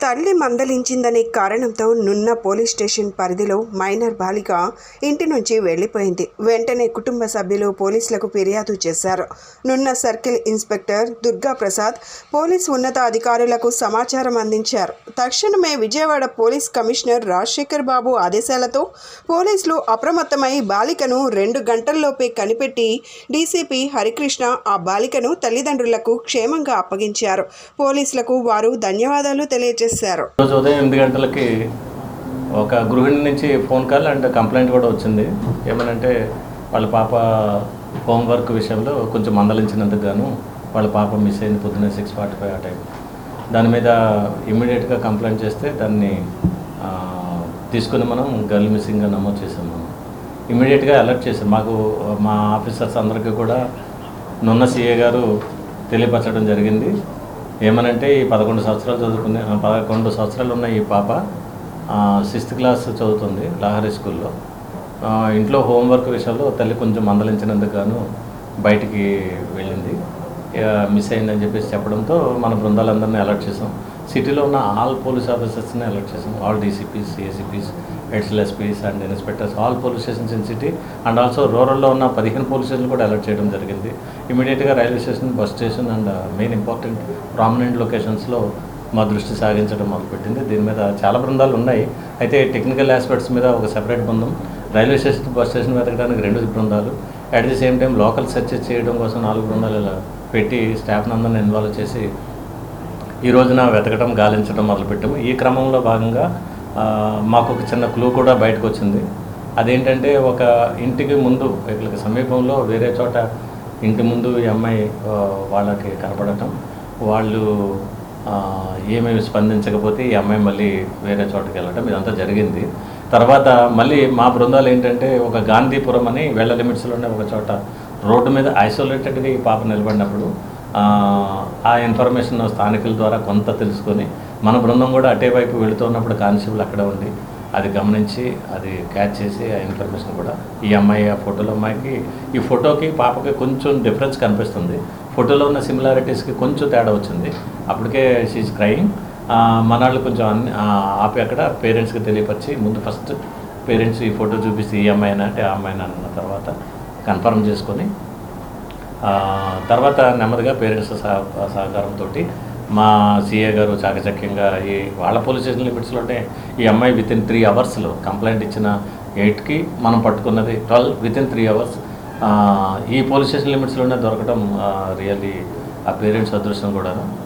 తల్లి మందలించిందనే కారణంతో నున్న పోలీస్ స్టేషన్ పరిధిలో మైనర్ బాలిక ఇంటి నుంచి వెళ్ళిపోయింది వెంటనే కుటుంబ సభ్యులు పోలీసులకు ఫిర్యాదు చేశారు. Nunna circle inspector Durga Prasad police ఉన్నతాధికారులకు సమాచారం అందించారు. తక్షణమే విజయవాడ పోలీస్ కమిషనర్ రాజశేఖర్ బాబు ఆదేశాలతో పోలీసులు అప్రమత్తమై బాలికను రెండు గంటల్లోపే కనిపెట్టి డీసీపీ హరికృష్ణ ఆ బాలికను తల్లిదండ్రులకు క్షేమంగా అప్పగించారు. పోలీసులకు వారు ధన్యవాదాలు తెలియజేశారు. రోజు ఉదయం ఎనిమిది గంటలకి ఒక గృహిణి నుంచి ఫోన్ కాల్ అండ్ కంప్లైంట్ కూడా వచ్చింది. ఏమనంటే వాళ్ళ పాప హోంవర్క్ విషయంలో కొంచెం మందలించినందుకు గాను వాళ్ళ పాప మిస్ అయింది పొద్దున్న సిక్స్ ఫార్టీ ఫైవ్ ఆ టైం. దాని మీద ఇమ్మీడియట్గా కంప్లైంట్ చేస్తే దాన్ని తీసుకుని మనం గర్ల్ మిస్సింగ్గా నమోదు చేసాం మనం ఇమ్మీడియట్గా అలర్ట్ చేసాం మాకు మా ఆఫీసర్స్ అందరికీ కూడా నున్న సీఏ గారు తెలియపరచడం జరిగింది. ఏమనంటే ఈ పదకొండు సంవత్సరాలు చదువుకునే పదకొండు సంవత్సరాలు ఉన్న ఈ పాప సిక్స్త్ క్లాస్ చదువుతుంది లహరి స్కూల్లో. ఇంట్లో హోంవర్క్ విషయంలో తల్లి కొంచెం మందలించినందుకు గాను బయటికి వెళ్ళింది. మిస్ అయిందని చెప్పేసి చెప్పడంతో మన బృందాలందరినీ అలర్ట్ చేసాం సిటీలో ఉన్న ఆల్ పోలీస్ ఆఫీసర్స్ని అలర్ట్ చేసాం all DCPs ACPs హెడ్స్ఎల్ SPs and inspectors all police stations in city and also రూరల్లో ఉన్న పదిహేను పోలీస్ స్టేషన్లు కూడా అలర్ట్ చేయడం జరిగింది. ఇమీడియట్గా railway station bus station and main important prominent లొకేషన్స్లో మా దృష్టి సాగించడం మొదలుపెట్టింది. దీని మీద చాలా బృందాలు ఉన్నాయి. అయితే టెక్నికల్ ఆస్పెక్ట్స్ మీద ఒక సెపరేట్ బృందం. రైల్వే స్టేషన్ బస్ స్టేషన్ వెతకడానికి రెండు బృందాలు. At the same time local searches చేయడం కోసం నాలుగు బృందాలు ఇలా పెట్టి స్టాఫ్ అందరిని ఇన్వాల్వ్ చేసి ఈ రోజున వెతకడం గాలించడం మొదలుపెట్టాము. ఈ క్రమంలో భాగంగా మాకు ఒక చిన్న క్లూ కూడా బయటకు వచ్చింది అదేంటంటే ఒక ఇంటికి ముందు వీళ్ళకి సమీపంలో వేరే చోట ఇంటి ముందు ఈ అమ్మాయి వాళ్ళకి కనపడటం. వాళ్ళు ఏమేమి స్పందించకపోతే ఈ అమ్మాయి మళ్ళీ వేరే చోటకి వెళ్ళటం. ఇదంతా జరిగింది. తర్వాత మళ్ళీ మా బృందాలు ఏంటంటే ఒక గాంధీపురం అని వెళ్ళ లిమిట్స్లోనే ఒక చోట రోడ్డు మీద ఐసోలేటెడ్గా ఈ పాప నిలబడినప్పుడు ఆ, ఇన్ఫర్మేషన్ స్థానికుల ద్వారా కొంత తెలుసుకొని మన బృందం కూడా అటే వైపు వెళుతున్నప్పుడు కానిస్టేబుల్ అక్కడ ఉండి అది గమనించి అది క్యాచ్ చేసి ఆ ఇన్ఫర్మేషన్ కూడా ఈ అమ్మాయి ఆ ఫోటోలో అమ్మాయికి ఈ ఫోటోకి పాపకి కొంచెం డిఫరెన్స్ కనిపిస్తుంది. ఫోటోలో ఉన్న సిమిలారిటీస్కి కొంచెం తేడా వచ్చింది. అప్పటికే షీజ్ క్రయింగ్ మన వాళ్ళు కొంచెం అన్ని ఆపి అక్కడ పేరెంట్స్కి తెలియపరిచి ముందు ఫస్ట్ పేరెంట్స్ ఈ ఫోటో చూపిస్తే ఈ అమ్మాయినా అంటే ఆ అమ్మాయినా అన్న తర్వాత కన్ఫర్మ్ చేసుకొని తర్వాత నెమ్మదిగా పేరెంట్స్ సహ సహకారంతో మా సీఏ గారు చాకచక్యంగా ఈ వాళ్ళ పోలీస్ స్టేషన్ లిమిట్స్లోనే ఈ అమ్మాయి విత్ ఇన్ త్రీ అవర్స్లో కంప్లైంట్ ఇచ్చిన ఎయిట్కి మనం పట్టుకున్నది twelve within three hours ఈ పోలీస్ స్టేషన్ లిమిట్స్లోనే దొరకడం రియల్లీ ఆ పేరెంట్స్ అదృష్టం కూడా